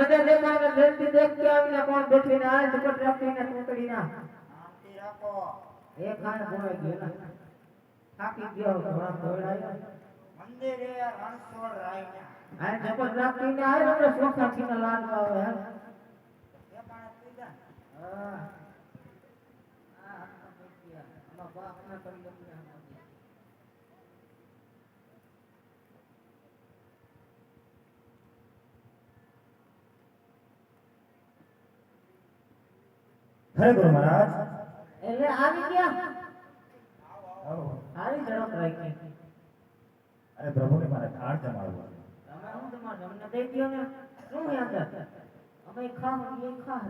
ચમકી આવીને કોણ બેઠીને આ ઝપટ રાખીને ટોકડીના શાંતિ રાખો. એ ખાન ભોળાઈ ગયો ને થાકી ગયો ઘણા ધોળાય મંદિરે રણછોડ રાયના. આ ઝપટ રાખીને આયો ને સોખાથીને લાડ આવે હે. એ માણસ પીધા. ને. હા. આ બાપના કરી હરે ગુરુ મહારાજ. એટલે આવી ગયા? આવો. ઝડપ રાખી અરે પ્રભુને મારે થાળ જમાડવો. તમે હું તમારે અમને દઈ દ્યો ને. શું યાદ અમે ખાવ એ ખા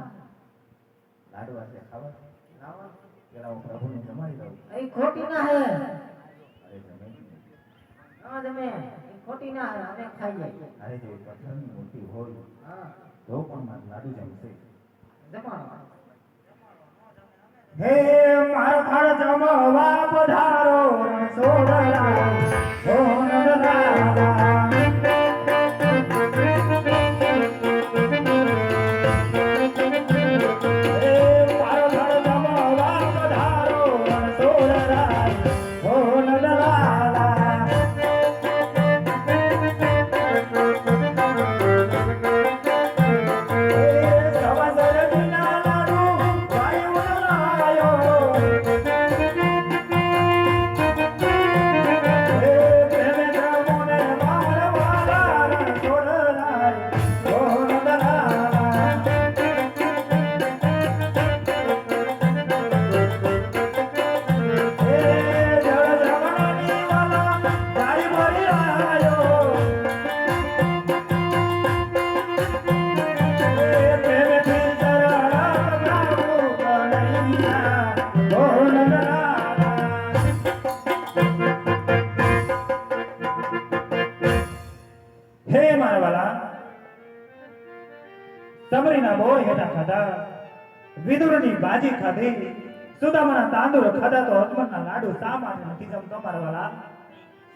લાડુ આજે ખાવા? ખાવા? જરા હું પ્રભુને જમાડી દઉં. એ ખોટી ના હે. અરે તમે ના તમે ખોટી ના હે. અમે ખાઈએ. અરે જો પથ્થરની મૂર્તિ હોય હા. તો પણ મારે લાડુ જમશે. જમાડો. હે મારો થાળ જમવા પધારો રણછોડરા ઓ નંદલાલા હે બાજી ખાધી. સુદામાના તાંદુર ખાધા તો હનુમાનના લાડુ શા માટે નથી જમતો મારવાળા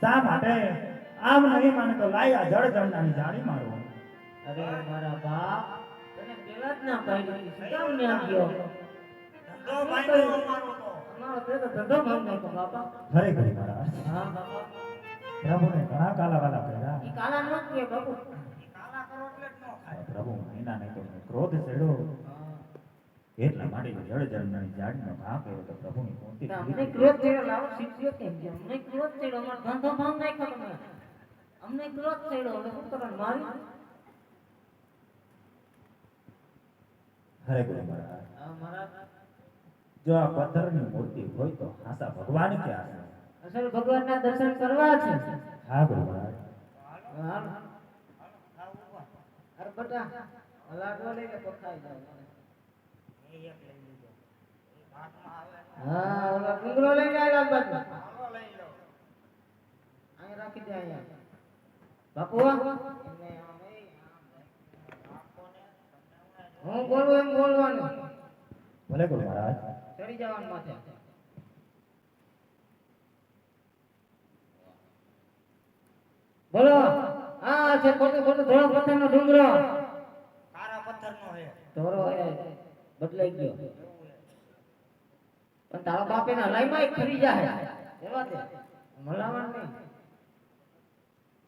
શા માટે? આમ નહીં માને તો લાયા જળ જમનાની જાણી મારો. અરે મારા બાપ તને પેલા જ ના પાડી. સુદામ ને આવ્યો ધંધો બાંધ્યો અમારો તો. અમારો તે તો ધંધો નાખ્યો બાપા. હરે કરી મારા હા બાપા. પ્રભુને ઘણા કાલા વાલા કર્યા કાલા નો કે બાપુ. કાલા કરો એટલે જ ન ખાય. પ્રભુ મહિના નહીં તો ક્રોધ ચડ્યો. એટલા માટે જળ જાણીનો ઘા કર્યો તો પ્રભુની પૂંતી અમને ક્રોધ થયો લાવો શીખ્યો કેમ છે? અમને ક્રોધ થયો અમારો ધંધો ભાવ નાખ્યો તમે. અમને ક્રોધ થયો હવે શું કરવાનું? મારી? હરે ગુરુ મહારાજ. જો આ પથ્થરની મૂર્તિ હોય તો હાસા ભગવાન કે છે? અસલ ભગવાનના દર્શન કરવા છે. હા ગુરુ મહારાજ. હાલ. ખાવ ઊભા. અરે બટા. લાડવા લઈને પકાઈ જાવ એ એક લઈ લીધો. એ ભાતમાં આવે. હા ઓલા ડુંગરો લઈને આવ્યા બાજુ. હાલો લઈ લો. અહીં રાખી દે અહીંયા. બાપુ એમને આમ એ, આમ રાખોને, તમને હું હું બોલું એમ બોલવાનું. ભલે ગુરુ મહારાજ. ચડી જવાનું માથે. બોલો. આ છે ખોટું ખોટું. ધોળા પથ્થરનો ડુંગરો. પથ્થર નો હે ધોરો એ બદલાઈ ગયો. પણ તારો બાપ એના લાઈમાં ખરી જાય. એવા તે મલાવણ નહીં.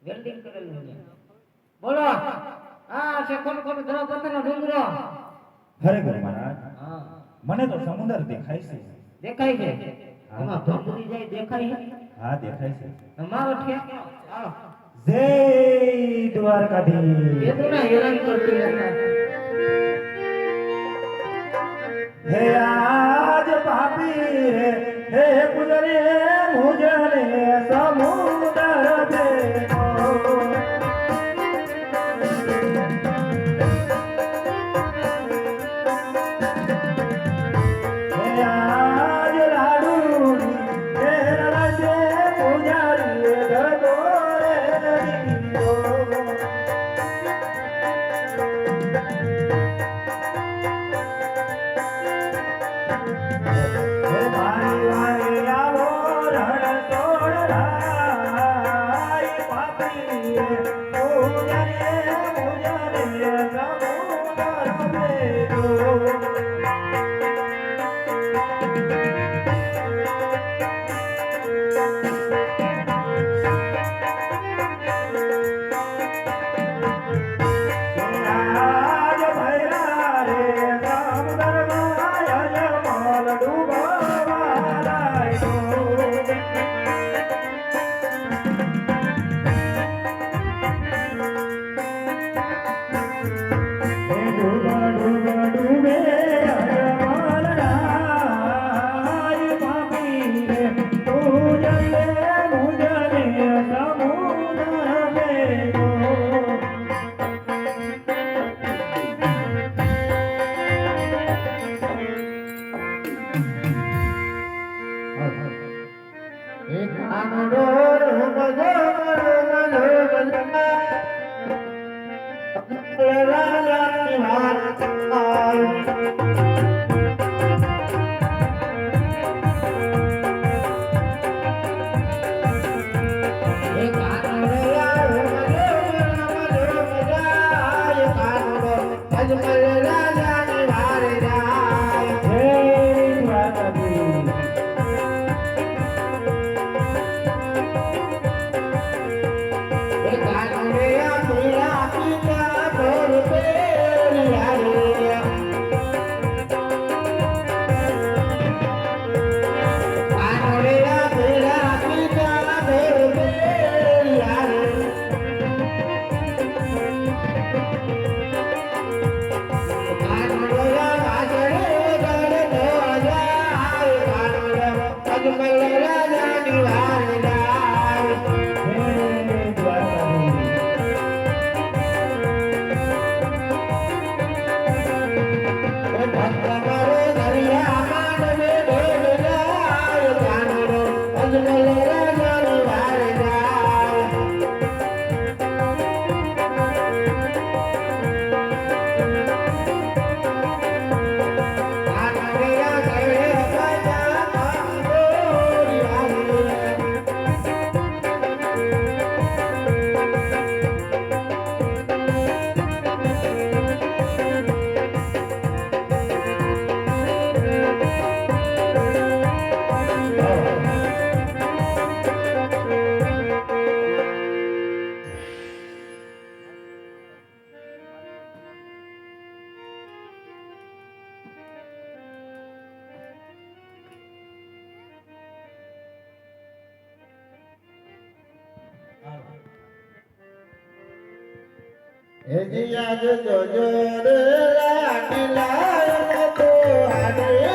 વેલ્ડિંગ કરેલું છે. બોલો. આ છે કોણ કોણ ધોળા પથ્થરનો ડુંગરો. હરે ગુરુ મહારાજ હા. મને તો સમુદ્ર દેખાય છે. દેખાય છે? એમાં ભંગુરી જાય દેખાય હા દેખાય છે. તમારો ઠેકો જય દ્વારકાધીશ. એ તો ના હેરાન કરતી રહેતા હે આજ પાપી રે હે પુજરે હેજીયા જો જોજો રે લાડી લાયો તો હારે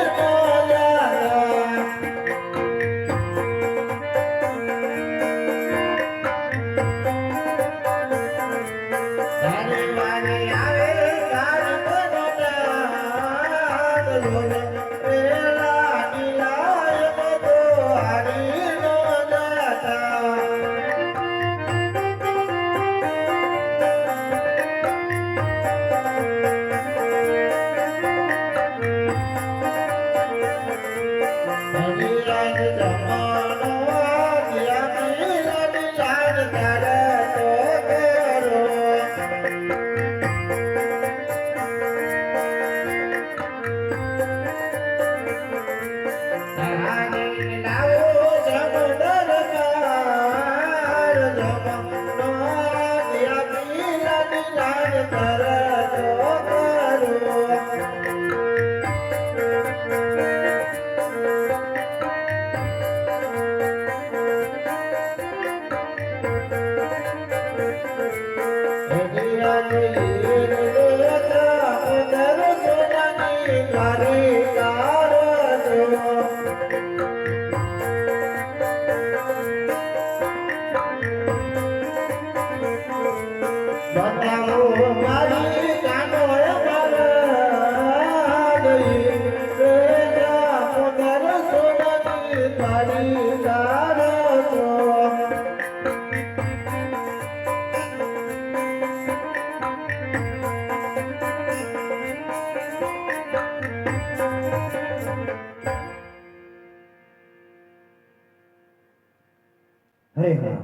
હરે હા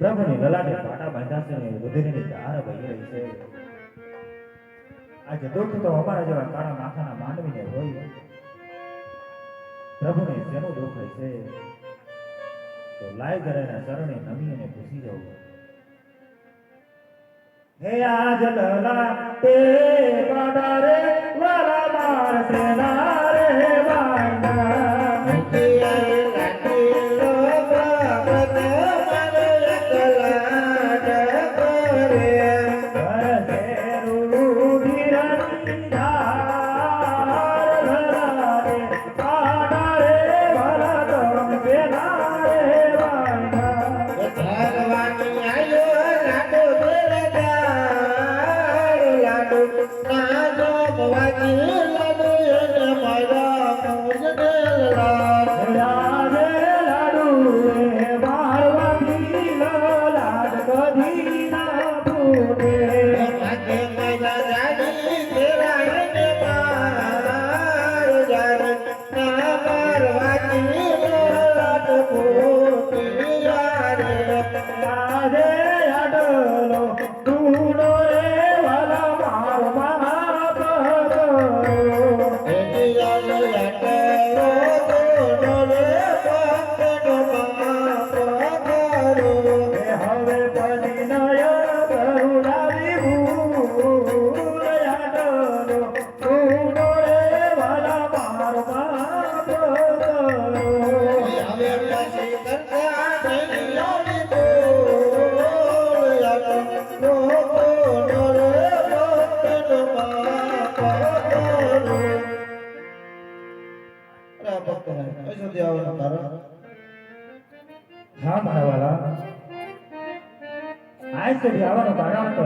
પ્રભુની લલાટે પાટા બાંધ્યા છે ને રુધિરની ધાર વહી રહી છે. આજે દુઃખ તો અમારા જેવા કાળા માથાના માનવીને હોય. પ્રભુને જેનું દુઃખ હશે તો લાય જરાના ચરણે નમી અને પૂછી જવું. હે આજ લલાટે પાટા રે, વાલા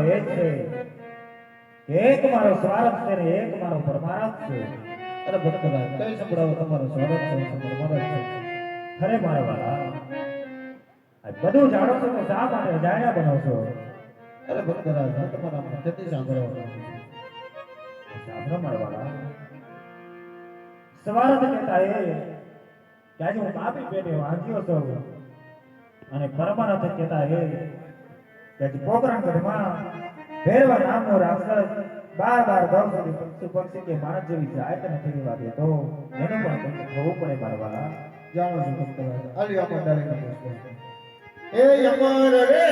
એ છે. એક મારો સ્વાર્થ છે ને એક મારો પરમાર્થ છે. અરે ભક્તરાજ કઈ સંભળાવો? તમારો સ્વાર્થ છે પરમાર્થ છે. ખરે મારા વાળા બધું જાણો છો તો શા માટે જાણ્યા બનો અરે ભક્તરાજ હું તમારા મુખેથી સાંભળો સાંભળો મારા વાળા સ્વાર્થ કહેતા એ કે આજે હું પાપી પેટે વાંચ્યો છું. અને પરમાર્થ કહેતા એ આજે પોકરણગઢમાં ભેરવા નામનો રાક્ષસ બાર બાર ગૌ સુધી પક્ષી પક્ષી કે માણસ જેવી જાય તને ફેરી વાગે તો એનો પણ તમને થવું પડે મારા જાણો છું ભક્ત અલી અમર એ અમર રે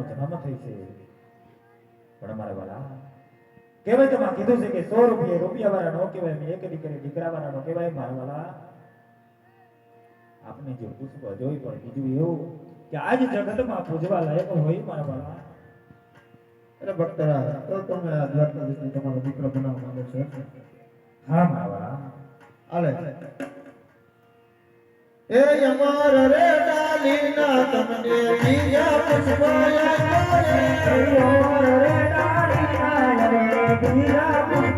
દીકરાનો જન્મ થઈ છે. પણ અમારા વાલા કહેવાય તો માં કીધું છે કે સો રૂપિયા રૂપિયા વાળા નો કહેવાય મેં એક દીકરી દીકરા વાળા નો કહેવાય મારા વાલા. આપને જે પુષ્પ જોઈ પણ બીજું એવું કે આજ જગતમાં પૂજવા લાયક હોય મારા વાલા. એટલે ભક્તરા તો તમે આ તમારો દીકરો બનાવવા માંગો છો? હા મારા વાલા. આલે એ અમર રે ડાલીના તમને બીજા પુષ્પાયા કરે.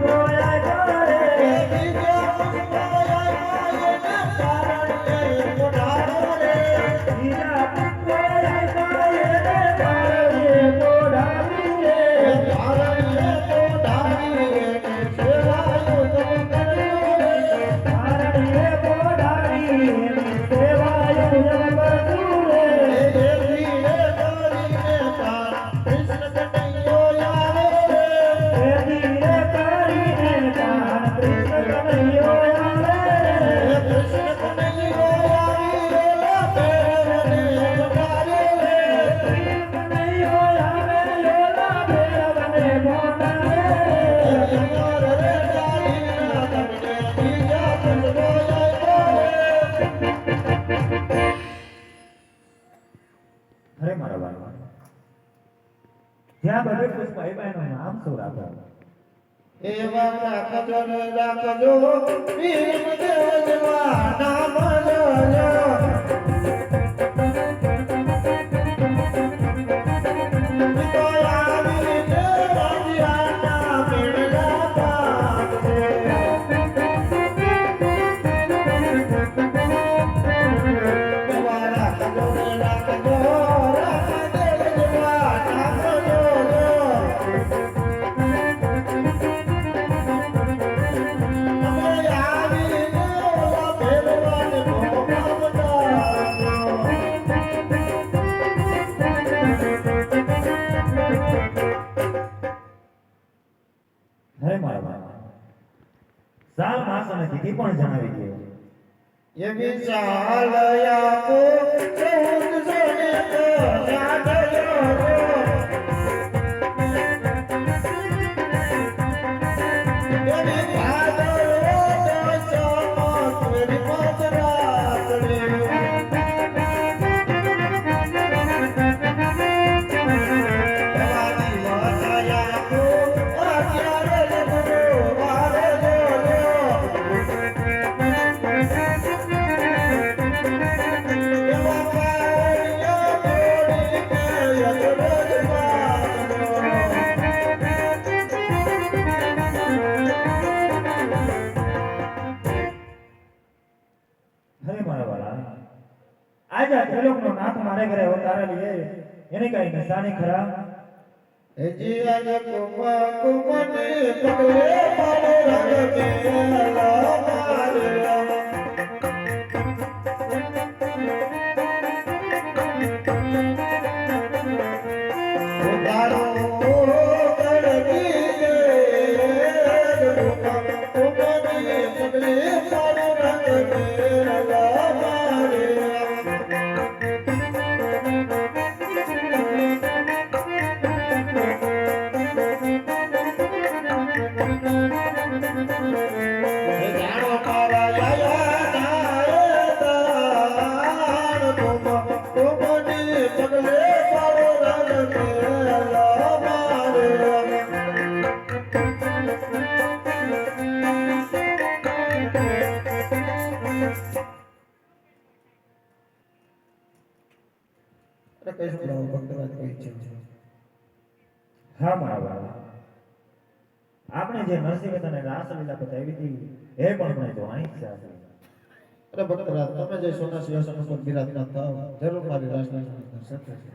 એ જ્યાં બધે પુષ્પાઈબાઈનું નામ શું રાખો એવા રાખજો ને હરે લીએ એને કઈ નિશાની ખરા? જી આજે કુમા કુમને કેલા અરે કઈ શું ભક્તરાજ કોઈ છે હા વાલા આપણે જે નરસિંહ અને રાસલીલા બતાવી હતી, એ પણ મને જોવાની ઈચ્છા છે અરે ભક્તરાજ, તમે જે સોના સિંહાસન ઉપર બિરાજમાન થાવ જરૂર મારી રાસલીલા દર્શન થશે